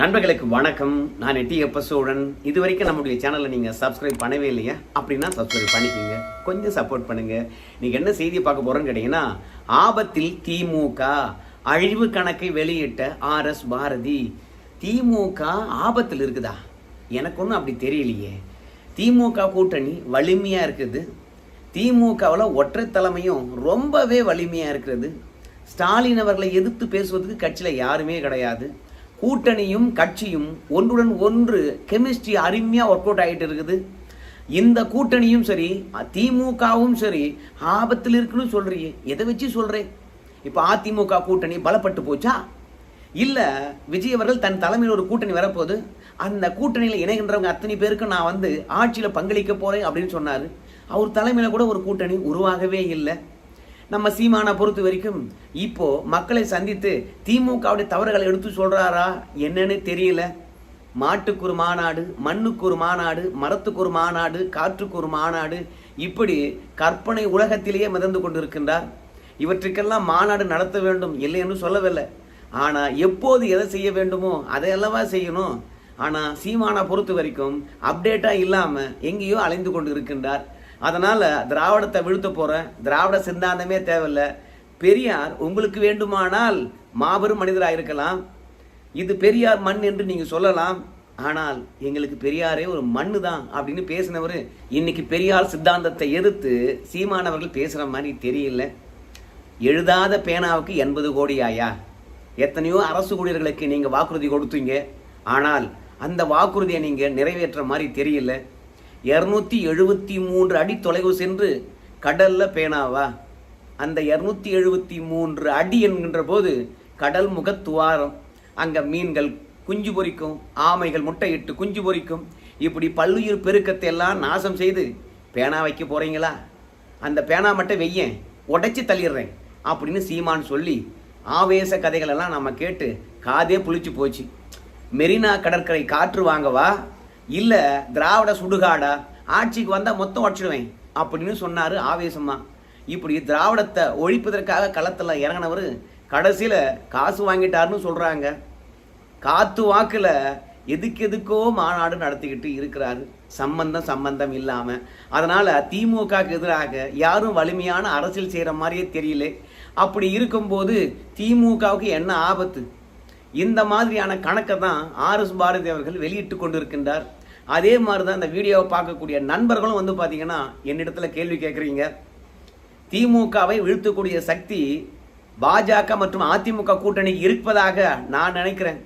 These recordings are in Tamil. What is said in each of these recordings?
நண்பர்களுக்கு வணக்கம். நான் எட்டி எப்ப சோழன். இது வரைக்கும் நம்முடைய சேனலை நீங்கள் சப்ஸ்கிரைப் பண்ணவே இல்லையா? அப்படின்னா சப்ஸ்கிரைப் பண்ணிக்கோங்க. கொஞ்சம் சப்போர்ட் பண்ணுங்க. நீங்கள் என்ன செய்தியை பார்க்க போகிறோன்னு கேட்டீங்கன்னா ஆபத்தில் திமுக அழிவு கணக்கை வெளியிட்ட ஆர் எஸ் பாரதி. திமுக ஆபத்தில் இருக்குதா? எனக்கு ஒன்றும் அப்படி தெரியலையே. திமுக கூட்டணி வலிமையாக இருக்குது. திமுகவில் ஒற்றை தலைமையும் ரொம்பவே வலிமையாக இருக்கிறது. ஸ்டாலின் அவர்களை எதிர்த்து பேசுவதுக்கு கட்சியில் யாருமே கிடையாது. கூட்டணியும் கட்சியும் ஒன்றுடன் ஒன்று கெமிஸ்ட்ரி அருமையாக ஒர்க் அவுட் ஆகிட்டு இருக்குது. இந்த கூட்டணியும் சரி திமுகவும் சரி ஆபத்தில் இருக்குன்னு சொல்கிறீ எதை வச்சு சொல்றேன்? இப்போ அதிமுக கூட்டணி பலப்பட்டு போச்சா? இல்லை விஜய் அவர்கள் தன் தலைமையில் ஒரு கூட்டணி வரப்போகுது. அந்த கூட்டணியில் இணைகின்றவங்க அத்தனை பேருக்கு நான் வந்து ஆட்சியில் பங்களிக்க போறேன் அப்படின்னு சொன்னார். அவர் தலைமையில் கூட ஒரு கூட்டணி உருவாகவே இல்லை. நம்ம சீமானை பொறுத்த வரைக்கும் இப்போ மக்களை சந்தித்து திமுகவுடைய தவறுகளை எடுத்து சொல்றாரா என்னன்னு தெரியல. மாட்டுக்கு ஒரு மாநாடு மண்ணுக்கு ஒரு மாநாடு மரத்துக்கு ஒரு மாநாடு காற்றுக்கு ஒரு மாநாடு இப்படி கற்பனை உலகத்திலேயே மிதந்து கொண்டிருக்கின்றார். இவற்றுக்கெல்லாம் மாநாடு நடத்த வேண்டும் இல்லை என்று சொல்லவில்லை. ஆனால் எப்போது எதை செய்ய வேண்டுமோ அதை அல்லவா செய்யணும்? ஆனால் சீமானை பொறுத்த வரைக்கும் அப்டேட்டாக இல்லாமல் எங்கேயோ அலைந்து கொண்டு இருக்கின்றார் அதனால் திராவிடத்தை வீழ்த்த போகிறேன் திராவிட சித்தாந்தமே தேவையில்ல. பெரியார் உங்களுக்கு வேண்டுமானால் மாபெரும் மனிதராக இருக்கலாம். இது பெரியார் மண் என்று நீங்கள் சொல்லலாம். ஆனால் எங்களுக்கு பெரியாரே ஒரு மண்ணு தான் அப்படின்னு பேசினவர் இன்னைக்கு பெரியார் சித்தாந்தத்தை எதிர்த்து சீமானவர்கள் பேசுகிற மாதிரி தெரியல. எழுதாத பேனாவுக்கு எண்பது கோடி ஆயா எத்தனையோ அரசு ஊழியர்களுக்கு நீங்கள் வாக்குறுதி கொடுத்தீங்க. ஆனால் அந்த வாக்குறுதியை நீங்கள் நிறைவேற்ற மாதிரி தெரியல. இரநூத்தி எழுபத்தி மூன்று அடி தொலைவு சென்று கடல்ல பேனாவா? அந்த இருநூத்தி எழுபத்தி மூன்று அடி என்கின்ற போது கடல் முகத்துவாரம். அங்க மீன்கள் குஞ்சு பொரிக்கும் ஆமைகள் முட்டையிட்டு குஞ்சு பொரிக்கும். இப்படி பல்லுயிர் பெருக்கத்தை எல்லாம் நாசம் செய்து பேனா வைக்க போறீங்களா? அந்த பேனா மட்டும் வெய்யேன் உடைச்சி தள்ளிடுறேன் அப்படின்னு சீமான் சொல்லி ஆவேச கதைகளெல்லாம் நம்ம கேட்டு காதே புளிச்சு போச்சு. மெரினா கடற்கரை காற்று வாங்கவா? இல்லை திராவிட சுடுகாடா ஆட்சிக்கு வந்தால் மொத்தம் உடச்சிடுவேன் அப்படின்னு சொன்னார் ஆவேசமா இப்படி திராவிடத்தை ஒழிப்பதற்காக களத்தில் இறங்கினவர் கடைசியில் காசு வாங்கிட்டாருன்னு சொல்கிறாங்க காத்து வாக்கில் எதுக்கு எதுக்கோ மாநாடு நடத்திக்கிட்டு இருக்கிறாரு. சம்பந்தம் சம்பந்தம் இல்லாமல் அதனால் திமுகக்கு எதிராக யாரும் வலிமையான அரசியல் செய்கிற மாதிரியே தெரியல. அப்படி இருக்கும்போது திமுகவுக்கு என்ன ஆபத்து? இந்த மாதிரியான கணக்கை தான் ஆர் எஸ் பாரதி அவர்கள் வெளியிட்டு கொண்டிருக்கின்றார். அதே மாதிரி தான் இந்த வீடியோவை பார்க்கக்கூடிய நண்பர்களும் வந்து பார்த்தீங்கன்னா என்னிடத்துல கேள்வி கேட்குறீங்க திமுகவை வீழ்த்தக்கூடிய சக்தி பாஜக மற்றும் அதிமுக கூட்டணி இருப்பதாக நான் நினைக்கிறேன்.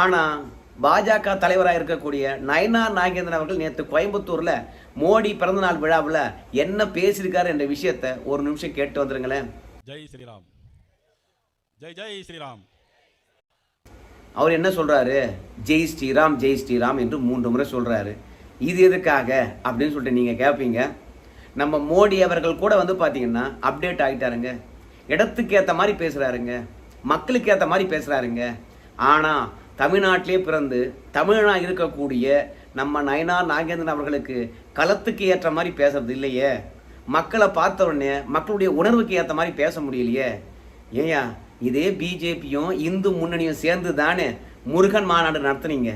ஆனால் பாஜக தலைவராக இருக்கக்கூடிய நயனார் நாகேந்திரன் அவர்கள் நேற்று கோயம்புத்தூரில் மோடி பிறந்தநாள் விழாவில் என்ன பேசியிருக்காரு என்ற விஷயத்தை ஒரு நிமிஷம் கேட்டு வந்துருங்களேன். ஜெய் ஸ்ரீராம். ஜெய் ஜெய் ஸ்ரீராம். அவர் என்ன சொல்கிறாரு ஜெய் ஸ்ரீராம் ஜெய் ஸ்ரீராம் என்று மூன்று முறை சொல்கிறாரு இது எதுக்காக? அப்படின்னு சொல்லிட்டு நீங்கள் கேட்பீங்க நம்ம மோடி அவர்கள் கூட வந்து பார்த்தீங்கன்னா அப்டேட் ஆகிட்டாருங்க இடத்துக்கு ஏற்ற மாதிரி பேசுகிறாருங்க மக்களுக்கு ஏற்ற மாதிரி பேசுகிறாருங்க ஆனால் தமிழ்நாட்டிலே பிறந்து தமிழனாக இருக்கக்கூடிய நம்ம நயனார் நாகேந்திரன் அவர்களுக்கு களத்துக்கு ஏற்ற மாதிரி பேசுறது இல்லையே. மக்களை பார்த்த உடனே மக்களுடைய உணர்வுக்கு ஏற்ற மாதிரி பேச முடியலையே. ஏயா இதே பிஜேபியும் இந்து முன்னணியும் சேர்ந்து தானே முருகன் மாநாடு நடத்துனீங்க?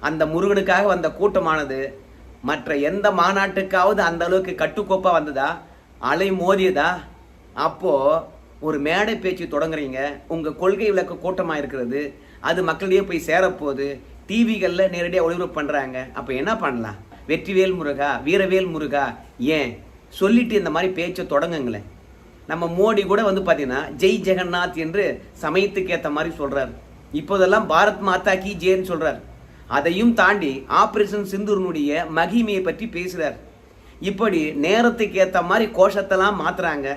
அந்த முருகனுக்காக வந்த கூட்டமானது மற்ற எந்த மாநாட்டுக்காவது அந்த அளவுக்கு கட்டுக்கோப்பா வந்ததா? அலை மோதியதா? அப்போ ஒரு மேடை பேச்சு தொடங்குறீங்க. உங்க கொள்கை விளக்க கூட்டமா இருக்கிறது. அது மக்களிடையே போய் சேரப்போகுது. டிவிகளில் நேரடியாக ஒளிபரப்பு பண்ணுறாங்க அப்போ என்ன பண்ணலாம்? வெற்றிவேல் முருகா வீரவேல் முருகா ஏன்? சொல்லிட்டு இந்த மாதிரி பேச்சை தொடங்குங்களேன். நம்ம மோடி கூட வந்து பார்த்தீங்கன்னா ஜெய் ஜெகநாத் என்று சமயத்துக்கு ஏற்ற மாதிரி சொல்கிறார் இப்போதெல்லாம் பாரத் மாதா கி ஜேன்னு சொல்கிறார் அதையும் தாண்டி ஆப்ரேஷன் சிந்துருனுடைய மகிமையை பற்றி பேசுகிறார் இப்படி நேரத்துக்கு ஏற்ற மாதிரி கோஷத்தெல்லாம் மாற்றுறாங்க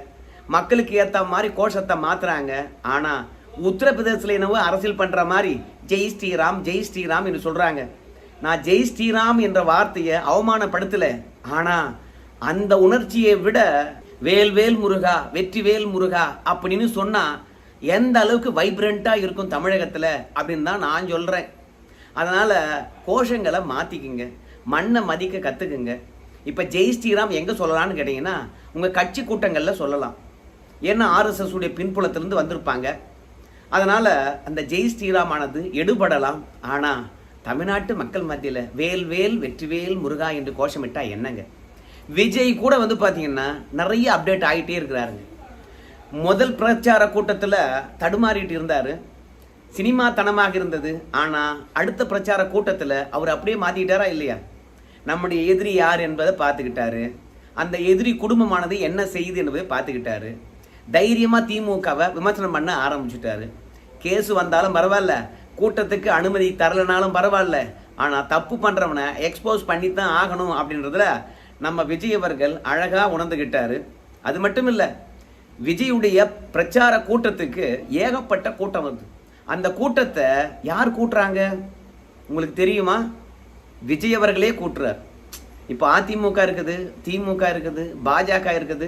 மக்களுக்கு ஏற்ற மாதிரி கோஷத்தை மாற்றுறாங்க ஆனால் உத்தரப்பிரதேசத்தில் என்னவோ அரசியல் பண்ணுற மாதிரி ஜெய் ஸ்ரீராம் ஜெய் ஸ்ரீராம் என்று சொல்கிறாங்க நான் ஜெய் ஸ்ரீராம் என்ற வார்த்தையை அவமானப்படுத்தலை. ஆனால் அந்த உணர்ச்சியை விட வேல்வேல் முருகா வெற்றிவேல் முருகா அப்படின்னு சொன்னால் எந்த அளவுக்கு வைப்ரண்ட்டாக இருக்கும் தமிழகத்தில் அப்படின்னு தான் நான் சொல்கிறேன் அதனால் கோஷங்களை மாற்றிக்குங்க மண்ணை மதிக்க கற்றுக்குங்க இப்போ ஜெய் ஸ்ரீராம் எங்கே சொல்லலாம்னு கேட்டிங்கன்னா உங்கள் கட்சி கூட்டங்களில் சொல்லலாம். ஏன்னா ஆர்எஸ்எஸ் உடைய பின்புலத்திலேருந்து வந்திருப்பாங்க. அதனால் அந்த ஜெய் ஸ்ரீராமானது எடுபடலாம். ஆனால் தமிழ்நாட்டு மக்கள் மத்தியில் வேல் வேல் வெற்றிவேல் முருகா என்று கோஷமிட்டால் என்னங்க? விஜய் கூட வந்து பார்த்தீங்கன்னா நிறைய அப்டேட் ஆகிட்டே இருக்கிறாருங்க. முதல் பிரச்சார கூட்டத்தில் தடுமாறிட்டு இருந்தார். சினிமா தனமாக இருந்தது. ஆனால் அடுத்த பிரச்சார கூட்டத்தில் அவர் அப்படியே மாற்றிக்கிட்டாரா இல்லையா? நம்முடைய எதிரி யார் என்பதை பார்த்துக்கிட்டாரு. அந்த எதிரி குடும்பமானது என்ன செய்யுது என்பதை பார்த்துக்கிட்டாரு. தைரியமாக திமுகவை விமர்சனம் பண்ண ஆரம்பிச்சுட்டாரு. கேஸ் வந்தாலும் பரவாயில்ல. கூட்டத்துக்கு அனுமதி தரலனாலும் பரவாயில்ல. ஆனால் தப்பு பண்ணுறவனை எக்ஸ்போஸ் பண்ணி தான் ஆகணும் அப்படின்றதுல நம்ம விஜய் அவர்கள் அழகாக உணர்ந்துக்கிட்டாரு அது மட்டும் இல்லை விஜயுடைய பிரச்சார கூட்டத்துக்கு ஏகப்பட்ட கூட்டம் வருது அந்த கூட்டத்தை யார் கூட்டுறாங்க? உங்களுக்கு தெரியுமா? விஜய் அவர்களே கூட்டுறார். இப்போ அதிமுக இருக்குது திமுக இருக்குது பாஜக இருக்குது.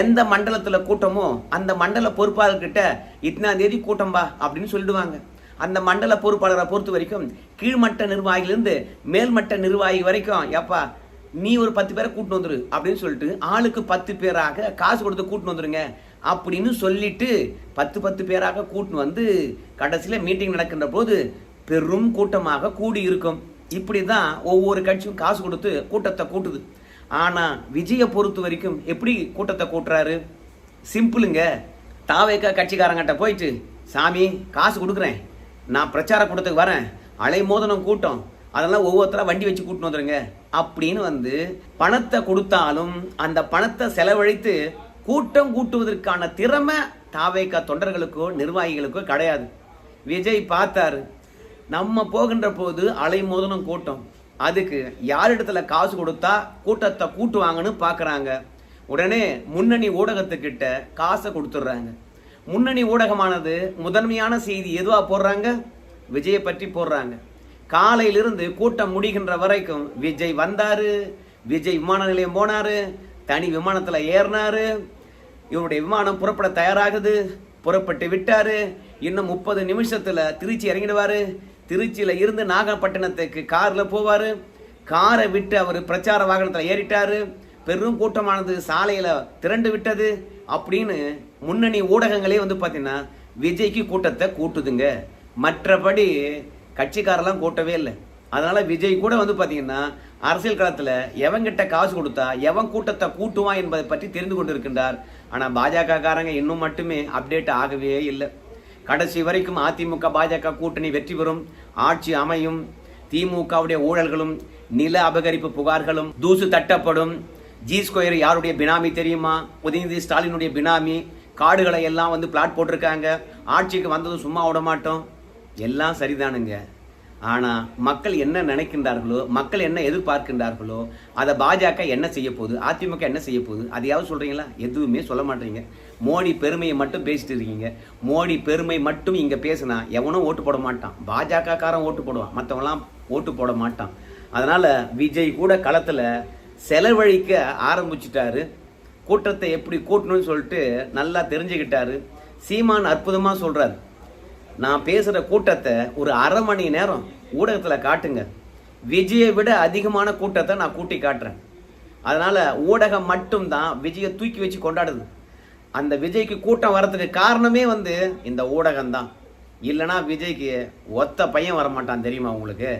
எந்த மண்டலத்தில் கூட்டமோ அந்த மண்டல பொறுப்பாளர்கிட்ட இத்தனாம் தேதி கூட்டம்பா அப்படின்னு சொல்லிடுவாங்க. அந்த மண்டல பொறுப்பாளரை பொறுத்த வரைக்கும் கீழ்மட்ட நிர்வாகியிலிருந்து மேல்மட்ட நிர்வாகி வரைக்கும் ஏப்பா நீ ஒரு பத்து பேரை கூட்டு வந்துரு அப்படின்னு சொல்லிட்டு ஆளுக்கு பத்து பேராக காசு கொடுத்து கூட்டு வந்துருங்க அப்படின்னு சொல்லிட்டு பத்து பத்து பேராக கூட்டின்னு வந்து கடைசியில் மீட்டிங் நடக்கின்ற போது பெரும் கூட்டமாக கூடி இருக்கும் இப்படி தான் ஒவ்வொரு கட்சியும் காசு கொடுத்து கூட்டத்தை கூட்டுது. ஆனால் விஜயை பொறுத்த வரைக்கும் எப்படி கூட்டத்தை கூட்டுறாரு? சிம்பிளுங்க. தாவேக்கா கட்சிக்காரங்கிட்ட போயிட்டு சாமி காசு கொடுக்குறேன். நான் பிரச்சார கூட்டத்துக்கு வரேன். அலைமோதனம் கூட்டம். அதெல்லாம் ஒவ்வொருத்தராக வண்டி வச்சு கூட்டின்னு வந்துருங்க. அப்படின்னு வந்து பணத்தை கொடுத்தாலும் அந்த பணத்தை செலவழித்து கூட்டம் கூட்டுவதற்கான திறமை தாவேக்கா தொண்டர்களுக்கோ நிர்வாகிகளுக்கோ கிடையாது. விஜய் பார்த்தாரு. நம்ம போகின்ற போது அலைமோதனம் கூட்டம். அதுக்கு யாரிடத்துல காசு கொடுத்தா கூட்டத்தை கூட்டுவாங்கன்னு பார்க்குறாங்க. உடனே முன்னணி ஊடகத்துக்கிட்ட காசை கொடுத்துட்றாங்க. முன்னணி ஊடகமானது முதன்மையான செய்தி எதுவாக போடுறாங்க? விஜயை பற்றி போடுறாங்க. காலையிலிருந்து கூட்டம் முடிகின்ற வரைக்கும் விஜய் வந்தாரு விஜய் விமான நிலையம் போனாரு தனி விமானத்தில் ஏறினாரு. இவருடைய விமானம் புறப்பட தயாராகுது புறப்பட்டு விட்டாரு. இன்னும் முப்பது நிமிஷத்துல திருச்சி இறங்கிடுவாரு. திருச்சியில் இருந்து நாகப்பட்டினத்துக்கு காரில் போவார். காரை விட்டு அவர் பிரச்சார வாகனத்தில் ஏறிட்டார். பெரும் கூட்டமானது சாலையில் திரண்டு விட்டது. அப்படின்னு முன்னணி ஊடகங்களே வந்து பார்த்தீங்கன்னா விஜய்க்கு கூட்டத்தை கூட்டுதுங்க. மற்றபடி கட்சிக்காரெல்லாம் கூட்டவே இல்லை. அதனால் விஜய் கூட வந்து பார்த்தீங்கன்னா அரசியல் களத்தில் எவன்கிட்ட காசு கொடுத்தா எவன் கூட்டத்தை கூட்டுவான் என்பதை பற்றி தெரிந்து கொண்டிருக்கின்றார். ஆனால் பாஜக காரங்க இன்னும் மட்டுமே அப்டேட் ஆகவே இல்லை. கடைசி வரைக்கும் அதிமுக பாஜக கூட்டணி வெற்றி பெறும். ஆட்சி அமையும். திமுகவுடைய ஊழல்களும் நில அபகரிப்பு புகார்களும் தூசு தட்டப்படும். ஜி ஸ்கொயர் யாருடைய பினாமி தெரியுமா? உதயநிதி ஸ்டாலினுடைய பினாமி. காடுகளை எல்லாம் வந்து பிளாட் போட்டிருக்காங்க. ஆட்சிக்கு வந்ததும் சும்மா விட மாட்டோம் எல்லாம் சரிதானுங்க. ஆனால் மக்கள் என்ன நினைக்கின்றார்களோ மக்கள் என்ன எதிர்பார்க்கின்றார்களோ அதை பாஜக என்ன செய்ய போகுது அதிமுக என்ன செய்ய போகுது அதையாவது சொல்கிறீங்களா எதுவுமே சொல்ல மாட்டீங்க. மோடி பெருமையை மட்டும் பேசிட்டு இருக்கீங்க. மோடி பெருமை மட்டும் இங்கே பேசுனா எவனும் ஓட்டு போட மாட்டான். பாஜகக்காரன் ஓட்டு போடுவான். மற்றவங்களாம் ஓட்டு போட மாட்டான். அதனால் விஜய் கூட களத்தில் செலவழிக்க ஆரம்பிச்சிட்டாரு. கூட்டத்தை எப்படி கூட்டணும்னு சொல்லிட்டு நல்லா தெரிஞ்சுக்கிட்டாரு. சீமான் அற்புதமாக சொல்கிறார் நான் பேசுகிற கூட்டத்தை ஒரு அரை மணி நேரம் ஊடகத்தில் காட்டுங்க. விஜயை விட அதிகமான கூட்டத்தை நான் கூட்டி காட்டுறேன். அதனால் ஊடகம் மட்டும்தான் விஜயை தூக்கி வச்சு கொண்டாடுது. அந்த விஜய்க்கு கூட்டம் வரத்துக்கு காரணமே வந்து இந்த ஊடகம் தான் இல்லைனா விஜய்க்கு ஒத்த பையன் வரமாட்டான் தெரியுமா உங்களுக்கு?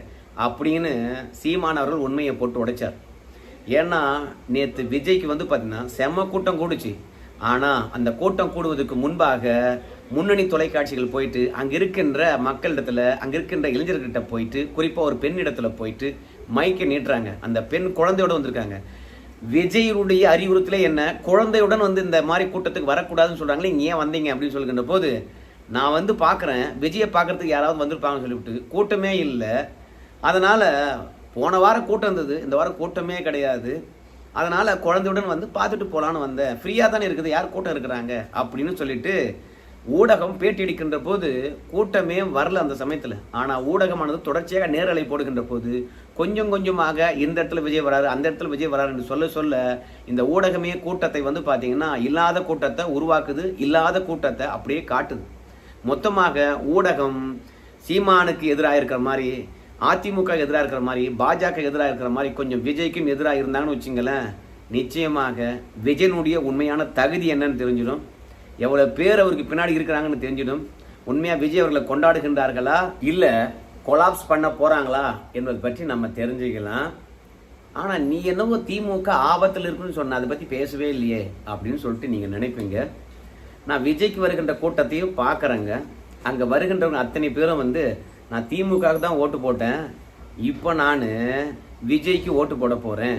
அப்படின்னு சீமான் அவர்கள் உண்மையை போட்டு உடைச்சார். ஏன்னா நேற்று விஜய்க்கு வந்து பார்த்தீங்கன்னா செம்ம கூட்டம் கூடுச்சு. ஆனால் அந்த கூட்டம் கூடுவதற்கு முன்பாக முன்னணி தொலைக்காட்சிகள் போயிட்டு அங்கே இருக்கின்ற மக்களிடத்தில் அங்கே இருக்கின்ற இளைஞர்கிட்ட போயிட்டு குறிப்பாக ஒரு பெண் இடத்துல போயிட்டு மைக்கை நீட்டுறாங்க. அந்த பெண் குழந்தையோட வந்திருக்காங்க. விஜயனுடைய அறிவுறுத்தலே என்ன? குழந்தையுடன் வந்து இந்த மாதிரி கூட்டத்துக்கு வரக்கூடாதுன்னு சொல்கிறாங்களே நீங்கள் ஏன் வந்தீங்க அப்படின்னு சொல்லுகின்ற போது நான் வந்து பார்க்குறேன் விஜயை பார்க்கறதுக்கு யாராவது வந்திருப்பாங்கன்னு சொல்லிவிட்டு கூட்டமே இல்லை. அதனால் போன வாரம் கூட்டம் இருந்தது இந்த வாரம் கூட்டமே கிடையாது. அதனால் குழந்தையுடன் வந்து பார்த்துட்டு போகலான்னு வந்தேன். ஃப்ரீயாக தானே இருக்குது யார் கூட்டம் இருக்கிறாங்க? அப்படின்னு சொல்லிட்டு ஊடகம் பேட்டியடிக்கின்ற போது கூட்டமே வரல அந்த சமயத்தில். ஆனால் ஊடகமானது தொடர்ச்சியாக நேரலை போடுகின்ற போது கொஞ்சம் கொஞ்சமாக இந்த இடத்துல விஜய் வராரு அந்த இடத்துல விஜய் வராரு என்று சொல்ல சொல்ல இந்த ஊடகமே கூட்டத்தை வந்து பார்த்தீங்கன்னா இல்லாத கூட்டத்தை உருவாக்குது இல்லாத கூட்டத்தை அப்படியே காட்டுது. மொத்தமாக ஊடகம் சீமானுக்கு எதிராக இருக்கிற மாதிரி அதிமுக எதிராக இருக்கிற மாதிரி பாஜக எதிராக இருக்கிற மாதிரி கொஞ்சம் விஜய்க்கும் எதிராக இருந்தாங்கன்னு வச்சுங்களேன் நிச்சயமாக விஜயனுடைய உண்மையான தகுதி என்னன்னு தெரிஞ்சிடும். எவ்வளோ பேர் அவருக்கு பின்னாடி இருக்கிறாங்கன்னு தெரிஞ்சிடும். உண்மையாக விஜய் அவர்களை கொண்டாடுகின்றார்களா? இல்லை கொலாப்ஸ் பண்ண போகிறாங்களா என்பதை பற்றி நம்ம தெரிஞ்சுக்கலாம். ஆனால் நீ என்னவோ திமுக ஆபத்தில் இருக்குன்னு சொன்ன அதை பற்றி பேசவே இல்லையே அப்படின்னு சொல்லிட்டு நீங்கள் நினைப்பீங்க. நான் விஜய்க்கு வருகின்ற கூட்டத்தையும் பார்க்குறேங்க. அங்கே வருகின்றவங்க அத்தனை பேரும் வந்து நான் திமுகவுக்கு தான் ஓட்டு போட்டேன். இப்போ நான் விஜய்க்கு ஓட்டு போட போகிறேன்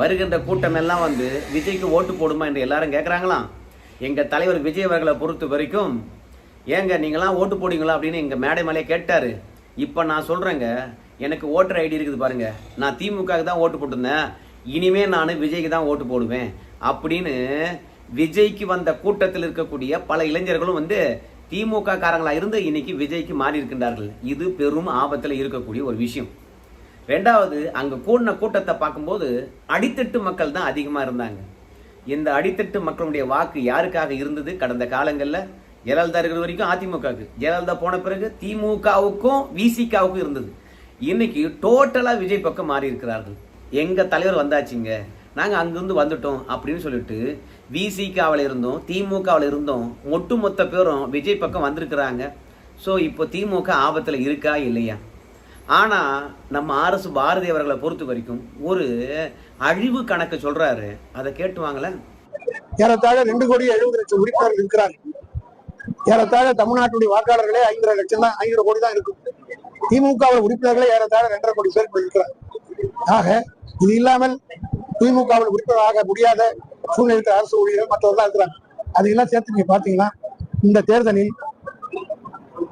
வருகின்ற கூட்டமெல்லாம் வந்து விஜய்க்கு ஓட்டு போடுமா என்று எல்லாரும் கேட்குறாங்களாம் எங்க தலைவர் விஜய் அவர்களை பொறுத்த வரைக்கும் ஏங்க நீங்களாம் ஓட்டு போடுவீங்களா அப்படின்னு எங்க மேடை மேலே கேட்டார். இப்போ நான் சொல்றேங்க எனக்கு ஓட்டர் ஐடி இருக்குது பாருங்க. நான் திமுகவுக்கு தான் ஓட்டு போட்டிருந்தேன். இனிமே நான் விஜய்க்கு தான் ஓட்டு போடுவேன் அப்படின்னு விஜய்க்கு வந்த கூட்டத்தில் இருக்கக்கூடிய பல இளைஞர்களும் வந்து திமுக காரங்களாக இருந்து இன்னைக்கு விஜய்க்கு மாறி இருக்கின்றார்கள். இது பெரும் ஆபத்தில் இருக்கக்கூடிய ஒரு விஷயம். ரெண்டாவது அங்கே கூடின கூட்டத்தை பார்க்கும்போது அடித்தட்டு மக்கள் தான் அதிகமாக இருந்தாங்க. இந்த அடித்தட்டு மக்களுடைய வாக்கு யாருக்காக இருந்தது கடந்த காலங்களில்? ஜெயலலிதா இருக்கிற வரைக்கும் அதிமுகவுக்கு. ஜெயலலிதா போன பிறகு திமுகவுக்கும் விசிகாவுக்கும் இருந்தது. இன்னைக்கு டோட்டலாக விஜய் பக்கம் மாறி இருக்கிறார்கள். எங்கள் தலைவர் வந்தாச்சுங்க? நாங்கள் அங்கேருந்து வந்துட்டோம் அப்படின்னு சொல்லிட்டு விசிகாவில் இருந்தோம் திமுகவில் இருந்தோம் ஒட்டுமொத்த பேரும் விஜய் பக்கம் வந்திருக்கிறாங்க. ஸோ இப்போ திமுக ஆபத்தில் இருக்கா இல்லையா? ஆனால் நம்ம ஆர்எஸ் பாரதி அவர்களை பொறுத்த வரைக்கும் ஒரு அழிவு கணக்கு சொல்றாரு. அதை கேட்டு வாங்கல ஏறத்தாழ ரெண்டு கோடி எழுபது லட்சம் உறுப்பினர்கள் இருக்கிறாங்க. ஏறத்தாழ தமிழ்நாட்டுடைய வாக்காளர்களே ஐந்தரை லட்சம் தான் ஐநூறு கோடி தான் இருக்கும். திமுக உறுப்பினர்களே ஏறத்தாழ ரெண்டரை கோடி பேர் இருக்கிறார் ஆக இது இல்லாமல் திமுகவில் உறுப்பினராக முடியாத சூழ்நிலை அரசு ஊழியர்கள் மற்றவர்கள் தான் இருக்கிறாங்க. அதையெல்லாம் சேர்த்து நீங்க பாத்தீங்கன்னா இந்த தேர்தலில்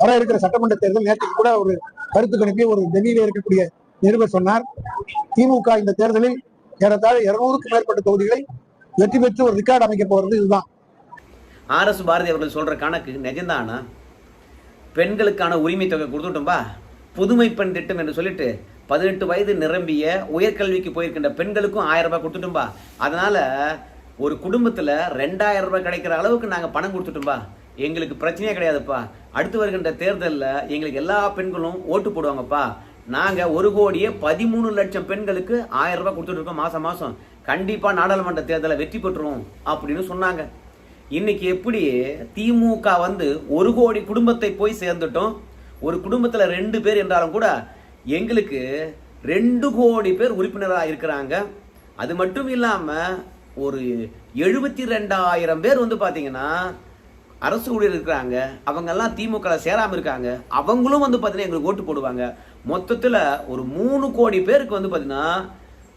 வர இருக்கிற சட்டமன்ற தேர்தல் நேற்று கூட ஒரு கருத்து கணிப்பை ஒரு டெல்லியில இருக்கக்கூடிய நிருபர் சொன்னார் திமுக இந்த தேர்தலில் ஏறத்தாழ இருநூறுக்கும் மேற்பட்ட தொகுதிகளை வெற்றி பெற்று ஒரு ரெக்கார்டு அமைக்க போறது இதுதான். ஆர்எஸ் பாரதி அவர்கள் சொல்ற கணக்கு நிஜம்தானா? பெண்களுக்கான உரிமை தொகை கொடுத்துட்டோம்பா. புதுமை பெண் திட்டம் என்று சொல்லிட்டு பதினெட்டு வயது நிரம்பிய உயர்கல்விக்கு போயிருக்கின்ற பெண்களுக்கும் ஆயிரம் ரூபாய் கொடுத்துட்டோம்பா. அதனால ஒரு குடும்பத்துல ரெண்டாயிரம் ரூபாய் கிடைக்கிற அளவுக்கு நாங்க பணம் கொடுத்துட்டோம்பா. எங்களுக்கு பிரச்சனையே கிடையாதுப்பா. அடுத்து வருகின்ற தேர்தலில் எங்களுக்கு எல்லா பெண்களும் ஓட்டு போடுவாங்கப்பா. நாங்கள் ஒரு கோடியே பதிமூணு லட்சம் பெண்களுக்கு ஆயிரம் ரூபாய் கொடுத்துட்டு இருக்கோம் மாதம் மாசம். நாடாளுமன்ற தேர்தலை வெற்றி பெற்றுருவோம் அப்படின்னு சொன்னாங்க. இன்னைக்கு எப்படி திமுக வந்து ஒரு கோடி குடும்பத்தை போய் சேர்ந்துட்டோம். ஒரு குடும்பத்தில் ரெண்டு பேர் என்றாலும் கூட எங்களுக்கு ரெண்டு கோடி பேர் உறுப்பினராக இருக்கிறாங்க. அது மட்டும் இல்லாமல் ஒரு எழுபத்தி ரெண்டாயிரம் பேர் வந்து பார்த்தீங்கன்னா அரசு ஊழியர் இருக்கிறாங்க. அவங்கெல்லாம் திமுகவில் திமுக இருக்காங்க. அவங்களும் வந்து பார்த்தீங்கன்னா எங்களுக்கு ஓட்டு போடுவாங்க. மொத்தத்தில் ஒரு மூணு கோடி பேருக்கு வந்து பார்த்திங்கன்னா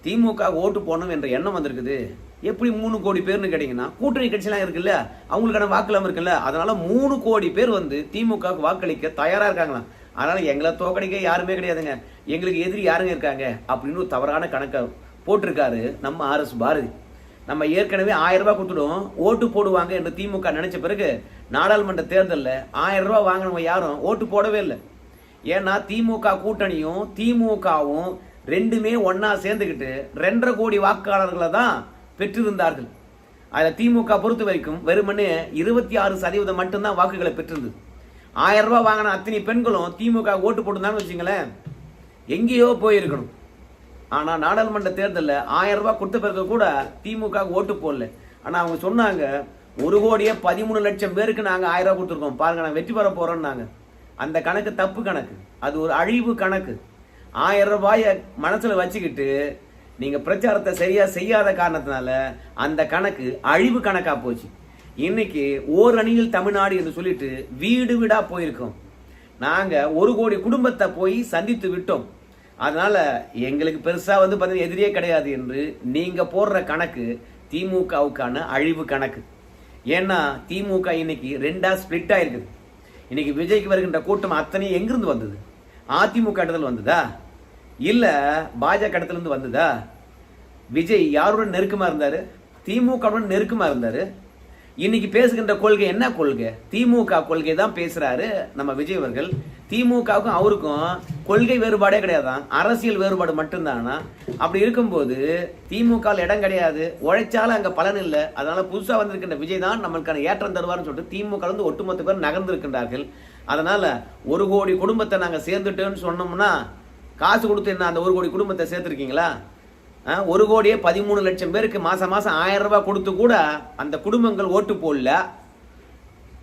திமுக ஓட்டு போடணும் என்ற எண்ணம் வந்திருக்குது. எப்படி மூணு கோடி பேர்னு கேட்டிங்கன்னா கூட்டணி கட்சிலாம் இருக்குல்ல அவங்களுக்கான வாக்குலாம் இருக்குல்ல அதனால் மூணு கோடி பேர் வந்து திமுக வாக்களிக்க தயாராக இருக்காங்களாம். அதனால் எங்களை தோக்கடிக்க யாருமே கிடையாதுங்க. எங்களுக்கு எதிரி யாருங்க இருக்காங்க? அப்படின்னு ஒரு தவறான கணக்கை போட்டிருக்காரு நம்ம ஆர்எஸ் பாரதி. நம்ம ஏற்கனவே ஆயிரம் ரூபாய் கொடுத்துடும் ஓட்டு போடுவாங்க என்று திமுக நினைச்ச பிறகு நாடாளுமன்ற தேர்தலில் ஆயிரம் ரூபாய் வாங்கினவங்க யாரும் ஓட்டு போடவே இல்லை. ஏன்னா திமுக கூட்டணியும் திமுகவும் ரெண்டுமே ஒன்றா சேர்ந்துக்கிட்டு ரெண்டரை கோடி வாக்காளர்களை தான் பெற்றிருந்தார்கள். அதில் திமுக பொறுத்த வரைக்கும் வெறுமனே இருபத்தி ஆறு சதவீதம் மட்டும்தான் வாக்குகளை பெற்றிருந்தது. ஆயிரம் ரூபாய் வாங்கின அத்தனை பெண்களும் திமுக ஓட்டு போட்டுருந்தாங்கன்னு வச்சுங்களேன் எங்கேயோ போயிருக்கணும். ஆனால் நாடாளுமன்ற தேர்தலில் ஆயிரம் ரூபாய் கொடுத்த பிறகு கூட திமுக ஓட்டு போடல. ஆனால் அவங்க சொன்னாங்க ஒரு கோடியே பதிமூணு லட்சம் பேருக்கு நாங்கள் ஆயிரம் ரூபாய் கொடுத்துருக்கோம். பாருங்க நான் வெற்றி பெற போகிறோம்னாங்க அந்த கணக்கு தப்பு கணக்கு. அது ஒரு அழிவு கணக்கு. ஆயிரம் ரூபாயை மனசில் வச்சுக்கிட்டு நீங்கள் பிரச்சாரத்தை சரியாக செய்யாத காரணத்தினால அந்த கணக்கு அழிவு கணக்காக போச்சு. இன்னைக்கு ஓர் அணியில் தமிழ்நாடு என்று சொல்லிட்டு வீடு வீடாக போயிருக்கோம். நாங்கள் ஒரு கோடி குடும்பத்தை போய் சந்தித்து விட்டோம். அதனால் எங்களுக்கு பெருசாக வந்து பார்த்தீங்கன்னா எதிரியே கிடையாது என்று நீங்கள் போடுற கணக்கு திமுகவுக்கான அழிவு கணக்கு. ஏன்னா திமுக இன்னைக்கு ரெண்டாக ஸ்பிளிட் ஆயிருக்குது இன்னைக்கு விஜய்க்கு வருகின்ற கூட்டம் அத்தனையும் எங்கிருந்து வந்தது? அதிமுக இடத்துல வந்ததா? இல்லை பாஜக இடத்துலேருந்து வந்ததா? விஜய் யாருடன் நெருக்கமாக இருந்தார்? திமுகவுடன் நெருக்கமாக இருந்தார்? இன்னைக்கு பேசுகின்ற கொள்கை என்ன கொள்கை? திமுக கொள்கை தான் பேசுறாரு நம்ம விஜய் அவர்கள். திமுகவுக்கும் அவருக்கும் கொள்கை வேறுபாடே கிடையாதான் அரசியல் வேறுபாடு மட்டும்தானா? அப்படி இருக்கும்போது திமுக இடம் கிடையாது. உழைச்சாலும் அங்கே பலன் இல்லை. அதனால புதுசாக வந்திருக்கின்ற விஜய் தான் நம்மளுக்கான ஏற்றம் தருவார்னு சொல்லிட்டு திமுக வந்து ஒட்டுமொத்த பேர் நகர்ந்திருக்கின்றார்கள். அதனால ஒரு கோடி குடும்பத்தை நாங்கள் சேர்ந்துட்டோம்னு சொன்னோம்னா காசு கொடுத்து என்ன அந்த ஒரு கோடி குடும்பத்தை சேர்த்துருக்கீங்களா? ஒரு கோடியே பதிமூணு லட்சம் பேருக்கு மாசம் மாசம் ஆயிரம் ரூபாய் கொடுத்து கூட அந்த குடும்பங்கள் ஓட்டு போடல.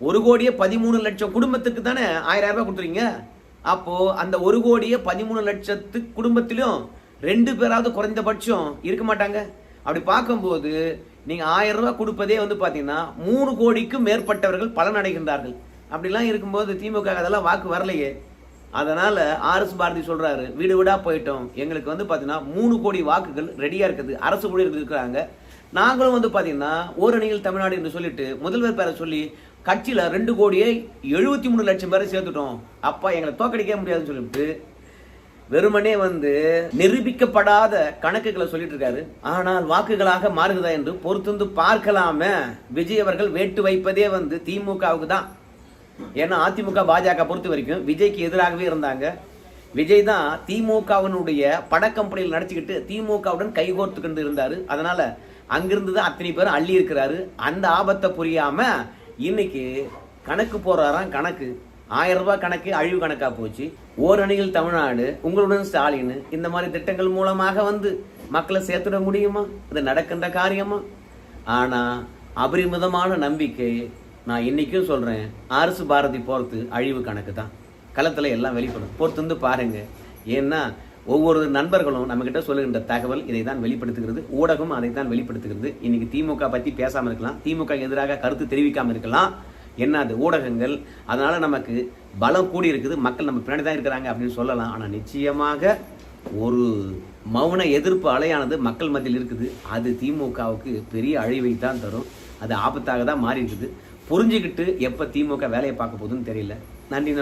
ஒரு கோடியே பதிமூணு லட்சம் குடும்பத்துக்கு தானே ஆயிரம் ரூபாய் கொடுத்துறீங்க? அப்போ அந்த ஒரு கோடியே பதிமூணு லட்சத்து குடும்பத்திலும் ரெண்டு பேராவது குறைந்தபட்சம் இருக்க மாட்டாங்க. அப்படி பார்க்கும்போது நீங்க ஆயிரம் ரூபாய் கொடுப்பதே வந்து பாத்தீங்கன்னா மூணு கோடிக்கும் மேற்பட்டவர்கள் பலன் அடைகின்றார்கள். அப்படிலாம் இருக்கும்போது திமுக அதெல்லாம் வாக்கு வரலையே. அதனால ஆர்எஸ் பாரதி சொல்றாரு வீடு வீடா போயிட்டோம். எங்களுக்கு வந்து பாத்தீங்கன்னா மூணு கோடி வாக்குகள் ரெடியா இருக்குது. அரசு ஊழியர்கள் இருக்கிறாங்க நாங்களும் வந்து பாத்தீங்கன்னா ஓரணியில் தமிழ்நாடு என்று சொல்லிட்டு முதல்வர் பேரை சொல்லி கட்சியில ரெண்டு கோடியே எழுபத்தி மூணு லட்சம் பேரை சேர்த்துட்டோம். அப்பா எங்களை தோக்கடிக்க முடியாதுன்னு சொல்லிட்டு வெறுமனே வந்து நிரூபிக்கப்படாத கணக்குகளை சொல்லிட்டு இருக்காரு. ஆனால் வாக்குகளாக மாறுகிறதா? என்று பொறுத்திருந்து பார்க்கலாமே. விஜய் அவர்கள் வேட்டு வைப்பதே வந்து திமுகவுக்கு தான். ஏன்னா அதிமுக பாஜக பொறுத்த வரைக்கும் விஜய்க்கு எதிராகவே இருந்தாங்க. விஜய் தான் திமுகவினுடைய படக்கம்பெனியில் நடிச்சுக்கிட்டு திமுகவுடன் கைகோர்த்து கொண்டு இருந்தார். அதனால் அங்கிருந்து தான் அத்தனை பேரும் அள்ளி இருக்கிறாரு. அந்த ஆபத்தை புரியாமல் இன்னைக்கு கணக்கு போடுறாராம் கணக்கு. ஆயிரம் ரூபாய் கணக்கு அழிவு கணக்காக போச்சு. ஓரணியில் தமிழ்நாடு உங்களுடன் ஸ்டாலின் இந்த மாதிரி திட்டங்கள் மூலமாக வந்து மக்களை சேர்த்துட முடியுமா? இது நடக்கின்ற காரியமா? ஆனால் அபரிமிதமான நம்பிக்கை நான் இன்னைக்கும் சொல்கிறேன் அரசு பாரதி போறது அழிவு கணக்கு தான். களத்தில் எல்லாம் வெளிப்படும். பொறுத்து பாருங்கள் ஏன்னா ஒவ்வொரு நண்பர்களும் நம்மக்கிட்ட சொல்லுகின்ற தகவல் இதை தான் வெளிப்படுத்துகிறது. ஊடகம் அதை தான் வெளிப்படுத்துகிறது. இன்னைக்கு திமுக பற்றி பேசாமல் இருக்கலாம். திமுக எதிராக கருத்து தெரிவிக்காமல் இருக்கலாம். என்ன அது ஊடகங்கள். அதனால் நமக்கு பலம் கூடி இருக்குது மக்கள் நம்ம பின்னாடி தான் இருக்கிறாங்க அப்படின்னு சொல்லலாம். ஆனால் நிச்சயமாக ஒரு மௌன எதிர்ப்பு அலையானது மக்கள் மத்தியில் இருக்குது. அது திமுகவுக்கு பெரிய அழிவை தான் தரும். அது ஆபத்தாக தான் மாறி இருக்குது புரிஞ்சுக்கிட்டு எப்ப திமுக வேலையை பார்க்க போகுதுன்னு தெரியல. நன்றி